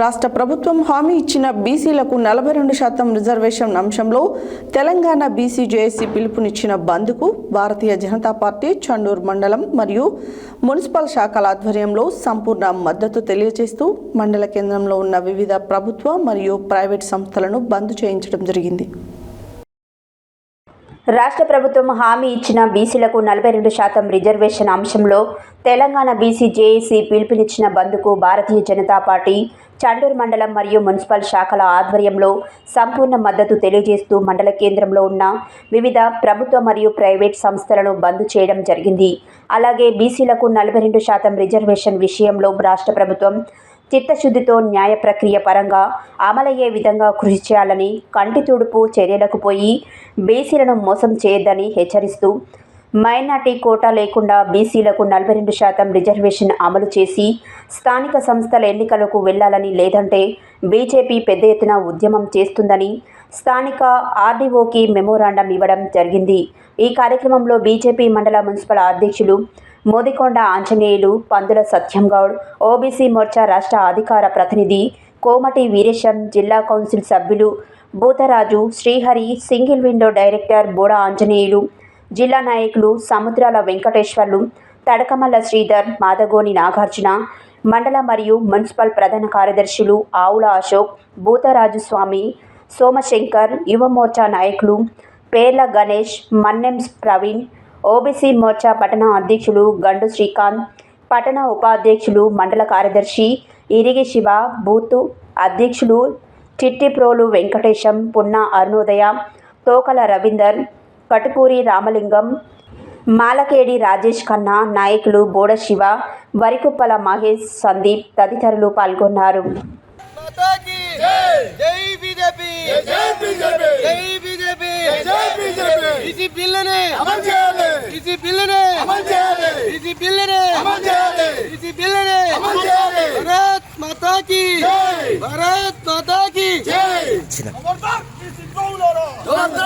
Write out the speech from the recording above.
రాష్ట్ర ప్రభుత్వం హామీ ఇచ్చిన బీసీలకు నలభై రెండు శాతం రిజర్వేషన్ అంశంలో తెలంగాణ బీసీ జేఏసీ పిలుపునిచ్చిన బంద్కు భారతీయ జనతా పార్టీ చండూరు మండలం మరియు మున్సిపల్ శాఖల ఆధ్వర్యంలో సంపూర్ణ మద్దతు తెలియజేస్తూ మండల కేంద్రంలో ఉన్న వివిధ ప్రభుత్వ మరియు ప్రైవేట్ సంస్థలను బంద్ చేయించడం జరిగింది. రాష్ట్ర ప్రభుత్వం హామీ ఇచ్చిన బీసీలకు నలభై రెండు శాతం రిజర్వేషన్ అంశంలో తెలంగాణ బీసీ జేఏసీ పిలుపునిచ్చిన బంద్కు భారతీయ జనతా పార్టీ చండూరు మండలం మరియు మున్సిపల్ శాఖల ఆధ్వర్యంలో సంపూర్ణ మద్దతు తెలియజేస్తూ మండల కేంద్రంలో ఉన్న వివిధ ప్రభుత్వ మరియు ప్రైవేట్ సంస్థలను బంద్ చేయడం జరిగింది. అలాగే బీసీలకు నలభై రెండు శాతం రిజర్వేషన్ విషయంలో రాష్ట్ర ప్రభుత్వం చిత్తశుద్ధితో న్యాయ ప్రక్రియ పరంగా అమలయ్యే విధంగా కృషి చేయాలని కంటి తుడుపు చర్యలకు పోయి బీసీలను మోసం చేయొద్దని హెచ్చరిస్తూ మైనార్టీ కోటా లేకుండా బీసీలకు నలభై రెండు శాతం రిజర్వేషన్ అమలు చేసి స్థానిక సంస్థల ఎన్నికలకు వెళ్ళాలని లేదంటే బీజేపీ పెద్ద ఎత్తున ఉద్యమం చేస్తుందని స్థానిక ఆర్డీఓకి మెమోరాండం ఇవ్వడం జరిగింది. ఈ కార్యక్రమంలో బీజేపీ మండల మున్సిపల్ అధ్యక్షులు మోదికొండ ఆంజనేయులు పందుల సత్యం గౌడ్ ఓబీసీ మోర్చా రాష్ట్ర అధికార ప్రతినిధి కోమటి వీరేశం జిల్లా కౌన్సిల్ సభ్యులు Bhootharaju Srihari single window director Boda Anjaneyulu జిల్లా నాయకులు సముద్రాల వెంకటేశ్వర్లు తడకమల్ల శ్రీధర్ మాదగోని నాగార్జున మండల మరియు మున్సిపల్ ప్రధాన కార్యదర్శులు ఆవుల అశోక్ భూతరాజు స్వామి సోమశంకర్ యువ మోర్చా నాయకులు పేర్ల గణేష్ మన్నెం ప్రవీణ్ ఓబీసీ మోర్చా పట్టణ అధ్యక్షులు గండు శ్రీకాంత్ పట్టణ ఉపాధ్యక్షులు మండల కార్యదర్శి ఇరిగి శివ బూతు అధ్యక్షులు చిట్టిప్రోలు వెంకటేశం పున్నా అరుణోదయ తోకల రవీందర్ కటుకూరి రామలింగం మాలకేడి రాజేష్ ఖన్నా నాయకులు బోడ శివ వరికుప్పల మహేష్ సందీప్ తదితరులు పాల్గొన్నారు. ఇది బిల్లుని. అమలు చేయాలి. ఇది బిల్లుని. అమలు చేయాలి. ఇది బిల్లుని. అమలు చేయాలి. భారత్ మాతాకి. జై. భారత్ మాతాకి. జై. ఖబర్దార్ ఈ సిద్ధం లోరో ఖబర్దార్